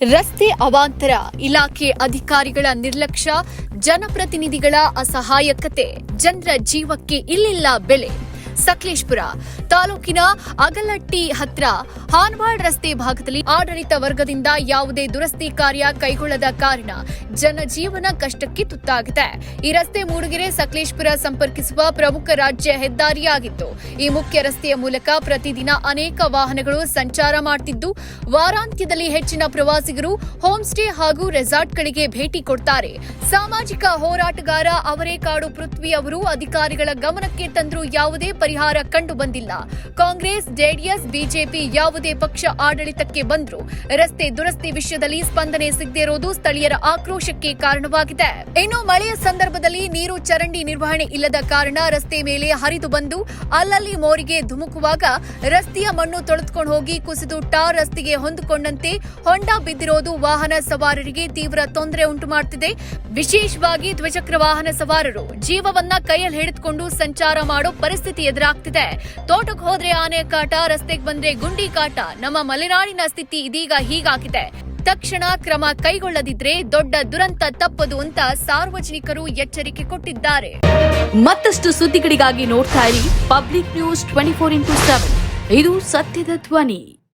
ರಸ್ತೆ ಅವಾಂತರ ಇಲಾಖೆ ಅಧಿಕಾರಿಗಳ ನಿರ್ಲಕ್ಷ್ಯ ಜನಪ್ರತಿನಿಧಿಗಳ ಅಸಹಾಯಕತೆ ಜನರ ಜೀವಕ್ಕೆ ಇಲ್ಲಿಲ್ಲ ಬೆಲೆ. ಸಕಲೇಶ್ಪುರ ತಾಲೂಕಿನ ಅಗಲಟ್ಟಿ ಹತ್ರ ಹಾನ್ವಾಡ್ ರಸ್ತೆ ಭಾಗದಲ್ಲಿ ಆಡಳಿತ ವರ್ಗದಿಂದ ಯಾವುದೇ ದುರಸ್ತಿ ಕಾರ್ಯ ಕೈಗೊಳ್ಳದ ಕಾರಣ ಜನಜೀವನ ಕಷ್ಟಕ್ಕೆ ತುತ್ತಾಗಿದೆ. ಈ ರಸ್ತೆ ಮೂಡಿಗೆರೆ ಸಕಲೇಶ್ಪುರ ಸಂಪರ್ಕಿಸುವ ಪ್ರಮುಖ ರಾಜ್ಯ ಹೆದ್ದಾರಿಯಾಗಿತ್ತು. ಈ ಮುಖ್ಯ ರಸ್ತೆಯ ಮೂಲಕ ಪ್ರತಿದಿನ ಅನೇಕ ವಾಹನಗಳು ಸಂಚಾರ ಮಾಡುತ್ತಿದ್ದು ವಾರಾಂತ್ಯದಲ್ಲಿ ಹೆಚ್ಚಿನ ಪ್ರವಾಸಿಗರು ಹೋಮ್ ಸ್ಟೇ ಹಾಗೂ ರೆಸಾರ್ಟ್ಗಳಿಗೆ ಭೇಟಿ ಕೊಡ್ತಾರೆ. ಸಾಮಾಜಿಕ ಹೋರಾಟಗಾರ ಅವರೇಕಾಡು ಪೃಥ್ವಿ ಅವರು ಅಧಿಕಾರಿಗಳ ಗಮನಕ್ಕೆ ತಂದರೂ ಯಾವುದೇ ಪರಿಹಾರ ಕಂಡು ಬಂದಿಲ್ಲ ಕಾಂಗ್ರೆಸ್, ಜೆಡಿಎಸ್, ಬಿಜೆಪಿ ಯಾವುದೇ ಪಕ್ಷ ಆಡಳಿತಕ್ಕೆ ಬಂದರೂ. ರಸ್ತೆ ದುರಸ್ತಿ ವಿಷಯದಲ್ಲಿ ಸ್ಪಂದನೆ ಸಿಗದೇ ಇರೋದು ಸ್ಥಳೀಯರ ಆಕ್ರೋಶಕ್ಕೆ ಕಾರಣವಾಗಿದೆ. ಇನ್ನು ಮಳೆಯ ಸಂದರ್ಭದಲ್ಲಿ ನೀರು ಚರಂಡಿ ನಿರ್ವಹಣೆ ಇಲ್ಲದ ಕಾರಣ ರಸ್ತೆ ಮೇಲೆ ಹರಿದು ಬಂದು ಅಲ್ಲಲ್ಲಿ ಮೋರಿಗೆ ಧುಮುಕುವಾಗ ರಸ್ತೆಯ ಮಣ್ಣು ತೊಳೆದುಕೊಂಡು ಹೋಗಿ ಕುಸಿದು ಟಾರ್ ರಸ್ತೆಗೆ ಹೊಂದಿಕೊಂಡಂತೆ ಹೊಂಡ ಬಿದ್ದಿರೋದು ವಾಹನ ಸವಾರರಿಗೆ ತೀವ್ರ ತೊಂದರೆ ಉಂಟು ಮಾಡುತ್ತಿದೆ ವಿಶೇಷವಾಗಿ ದ್ವಿಚಕ್ರ ವಾಹನ ಸವಾರರು ಜೀವವನ್ನ ಕೈಯಲ್ಲಿ ಹಿಡಿದುಕೊಂಡು ಸಂಚಾರ ಮಾಡೋ ಪರಿಸ್ಥಿತಿ ಎದುರಾಗ್ತಿದೆ. ತೋಟಕ್ಕೆ ಹೋದ್ರೆ ಆನೆ ಕಾಟ, ರಸ್ತೆಗೆ ಬಂದ್ರೆ ಗುಂಡಿ ಕಾಟ. ನಮ್ಮ ಮಲೆನಾಡಿನ ಸ್ಥಿತಿ ಇದೀಗ ಹೀಗಾಗಿದೆ. ತಕ್ಷಣ ಕ್ರಮ ಕೈಗೊಳ್ಳದಿದ್ರೆ ದೊಡ್ಡ ದುರಂತ ತಪ್ಪದು ಅಂತ ಸಾರ್ವಜನಿಕರು ಎಚ್ಚರಿಕೆ ಕೊಟ್ಟಿದ್ದಾರೆ. ಮತ್ತಷ್ಟು ಸುದ್ದಿಗಳಿಗಾಗಿ ನೋಡ್ತಾ ಇರಿ public news twenty four into seven. ಇದು ಸತ್ಯದ ಧ್ವನಿ.